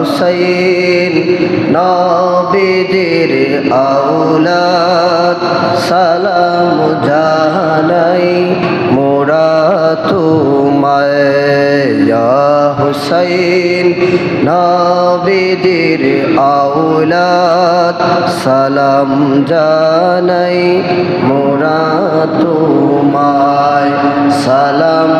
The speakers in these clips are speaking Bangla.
হুসাইন নবীজির আউলাদ সালাম জানাই মোরা তোমায় হুসাইন নবীজির আউলাদ সালাম জানাই মোরা তোমায় সালাম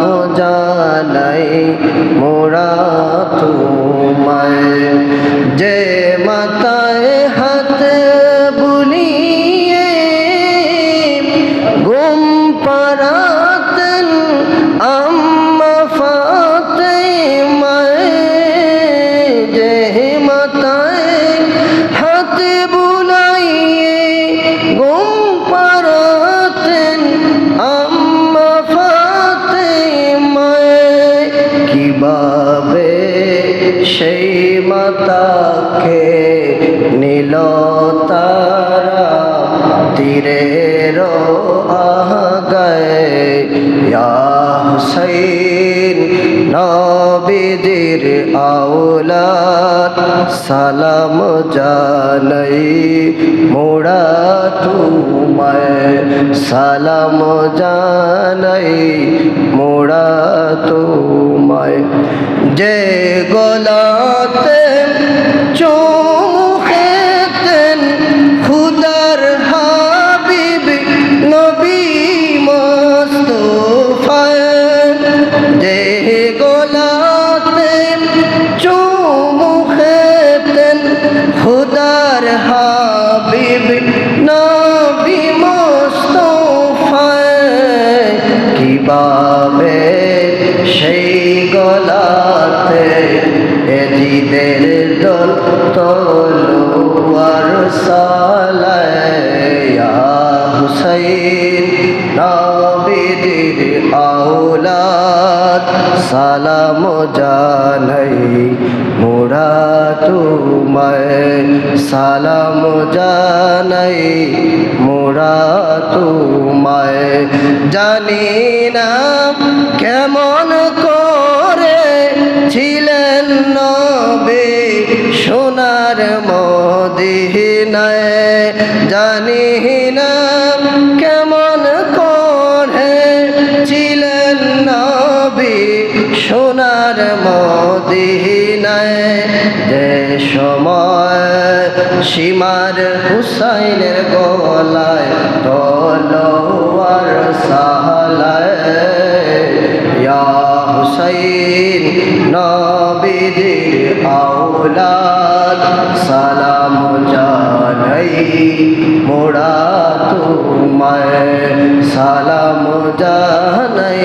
মাতাকে নীল তারা তীরের আগায় ইয়া হুসাইন নবীজির আউলাদ সালাম জানাই মোড়া তোমায়। সালাম জানাই মোড়া তোমায়। যে চোখেতেন খুদার হাবিব নবী মোস্তফায় যে গলাতে চুমুখেতেন খুদার হাবিব নবী মোস্তফায় কীভাবে সেই গলাতে হুসাইন, নবীদের আউলাদ সালাম জানাই মোরা তোমায়। সালাম জানাই মোরা তোমায়। জানি না কেমন করে ছিলেন নবে সোনার মদিনায়। জানি না সীমার হুসাইনের গলায় তলোয়ার সাহলায় হুসাইন নবীজির আউলাদ সালাম জানাই মোড়া তোমায় সালাম জানাই